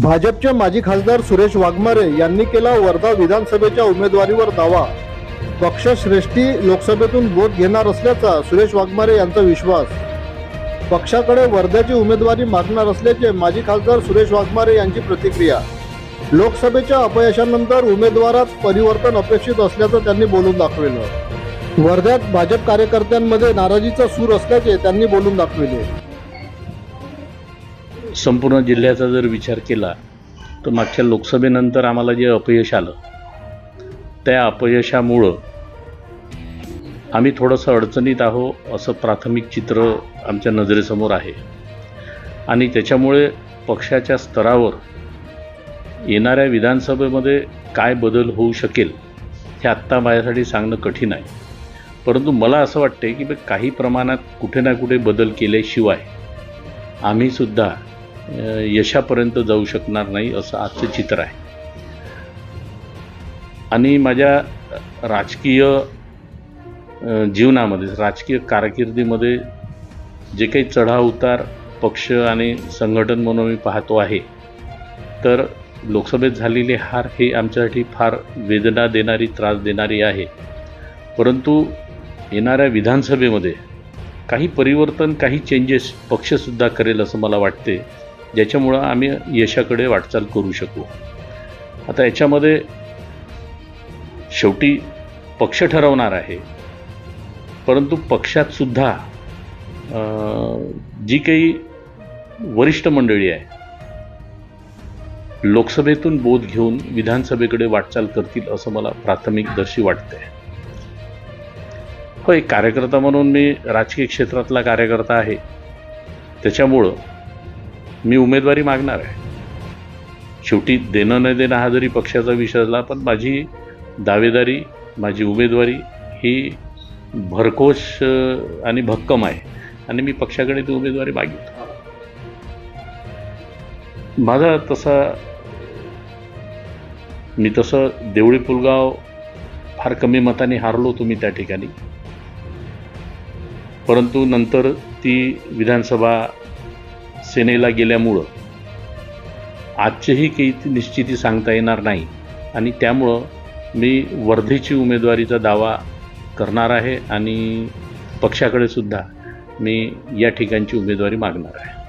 भाजपचे माजी खासदार सुरेश वाघमारे यांनी केला वर्धा विधानसभेच्या उमेदवारीवर दावा. पक्षश्रेष्ठी लोकसभेतून वोट घेणार असल्याचा सुरेश वाघमारे यांचा विश्वास. पक्षाकडे वर्ध्याची उमेदवारी मागणार असल्याचे माजी खासदार सुरेश वाघमारे यांची प्रतिक्रिया. लोकसभेच्या अपयशानंतर उमेदवारात परिवर्तन अपेक्षित असल्याचं त्यांनी बोलून दाखविलं. वर्ध्यात भाजप कार्यकर्त्यांमध्ये नाराजीचा सूर असल्याचे त्यांनी बोलून दाखविले. संपूर्ण जिल्ह्याचा जर विचार केला तर मागच्या लोकसभेनंतर आम्हाला जे अपयश आलं त्या अपयशामुळं आम्ही थोडंसं अडचणीत आहो असं प्राथमिक चित्र आमच्या नजरेसमोर आहे. आणि त्याच्यामुळे पक्षाच्या स्तरावर येणाऱ्या विधानसभेमध्ये काय बदल होऊ शकेल हे आत्ता माझ्यासाठी सांगणं कठीण आहे. परंतु मला असं वाटते की बे काही प्रमाणात कुठे ना कुठे बदल केल्याशिवाय आम्हीसुद्धा यशापर्यंत जाऊ शकणार नाही असं आजचं चित्र आहे. आणि माझ्या राजकीय जीवनामध्ये राजकीय कारकिर्दीमध्ये जे काही चढाव उतार पक्ष आणि संघटन म्हणून मी पाहतो आहे तर लोकसभेत झालेली हार हे आमच्यासाठी फार वेदना देणारी त्रास देणारी आहे. परंतु येणाऱ्या विधानसभेमध्ये काही परिवर्तन काही चेंजेस पक्षसुद्धा करेल असं मला वाटते. ज्याच्यामुळं आम्ही यशाकडे वाटचाल करू शकू. आता याच्यामध्ये शेवटी पक्ष ठरवणार आहे. परंतु पक्षात सुद्धा जी काही वरिष्ठ मंडळी आहे लोकसभेतून बोध घेऊन विधानसभेकडे वाटचाल करतील असं मला प्राथमिकदर्शी वाटतंय. हो एक कार्यकर्ता म्हणून मी राजकीय क्षेत्रातला कार्यकर्ता आहे. त्याच्यामुळं मी उमेदवारी मागणार आहे. शेवटी देणं न देणं हा जरी पक्षाचा विषय असला पण माझी दावेदारी माझी उमेदवारी ही भरकोश आणि भक्कम आहे. आणि मी पक्षाकडे ती उमेदवारी मागितली माझा तसा मी तसं देवळी पुलगाव फार कमी मताने हारलो होतो मी त्या ठिकाणी. परंतु नंतर ती विधानसभा सेनेला गेल्यामुळं आजचीही काही निश्चिती सांगता येणार नाही. आणि त्यामुळं मी वर्धेची उमेदवारीचा दावा करणार आहे आणि पक्षाकडे सुद्धा मी या ठिकाणची उमेदवारी मागणार आहे.